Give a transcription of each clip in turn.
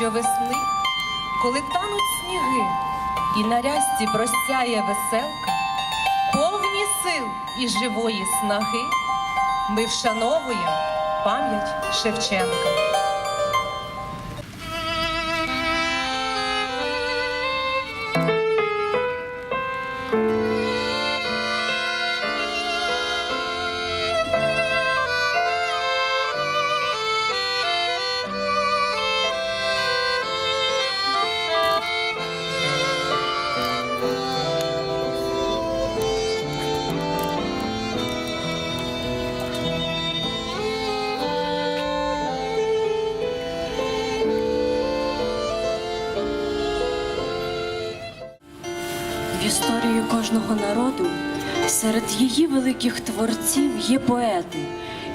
щовесни, коли тануть сніги, і на рясті простяє веселка, повні сил і живої снаги, ми вшановуємо пам'ять Шевченка. Історії кожного народу серед її великих творців є поети,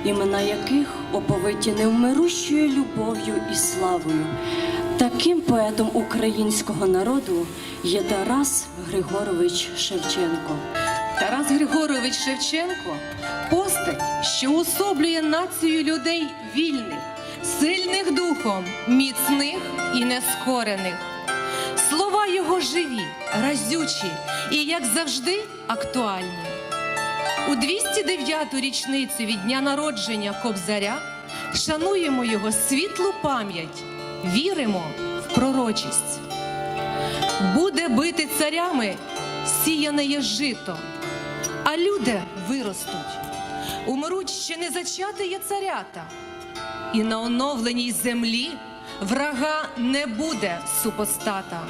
імена яких оповиті невмирущою любов'ю і славою. Таким поетом українського народу є Тарас Григорович Шевченко. Тарас Григорович Шевченко постать, що особлює націю людей вільних, сильних духом, міцних і нескорених. Його живі, разючі і, як завжди, актуальні. У 209-ту річницю від дня народження Кобзаря шануємо його світлу пам'ять, віримо в пророчість. Буде бити царями сіяне є жито, а люди виростуть. Умруть ще не зачати є царята, і на оновленій землі врага не буде супостата,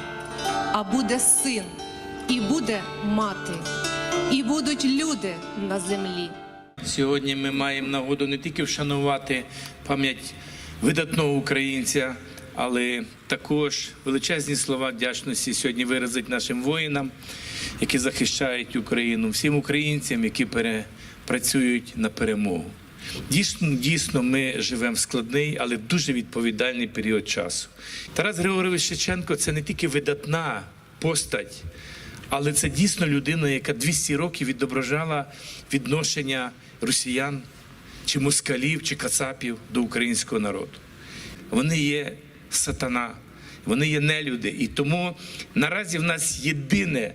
а буде син, і буде мати, і будуть люди на землі. Сьогодні ми маємо нагоду не тільки вшанувати пам'ять видатного українця, але також величезні слова вдячності сьогодні виразити нашим воїнам, які захищають Україну, всім українцям, які пере- працюють на перемогу. Дійсно, дійсно, ми живемо в складний, але дуже відповідальний період часу. Тарас Григорович Шевченко це не тільки видатна постать, але це дійсно людина, яка 200 років відображала відношення росіян, чи москалів, чи кацапів до українського народу. Вони є сатана, вони є нелюди. І тому наразі в нас єдине,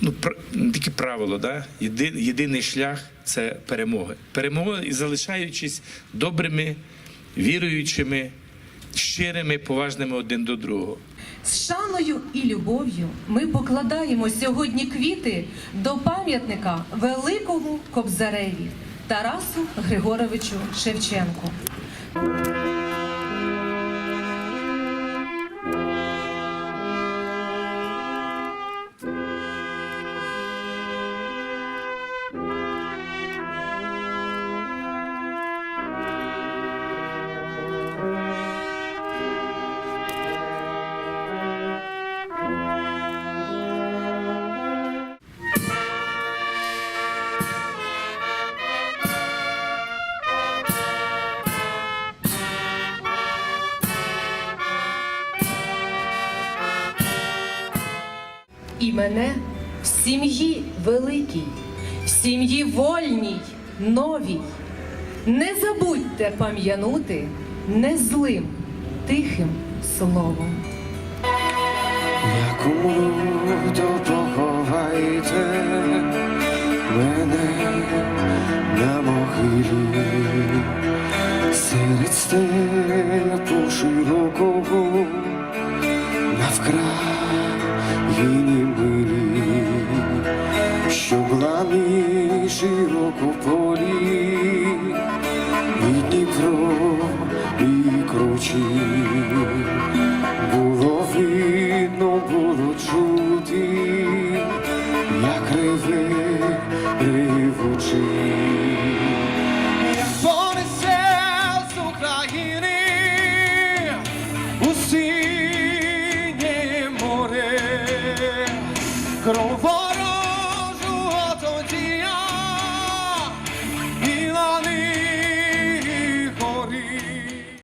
ну, не правило, да? Єди, єдиний шлях це перемога. Перемога і залишаючись добрими, віруючими, щирими, поважними один до другого. З шаною і любов'ю ми покладаємо сьогодні квіти до пам'ятника великому кобзареві Тарасу Григоровичу Шевченку. І мене в сім'ї великій, в сім'ї вольній, новій. Не забудьте пам'янути не злим, тихим словом. Яку то поховайте мене на могилі серед степу широкого навкраїні милі, що лани широко полі, і Дніпро, і кручі. Було видно, було чути, grową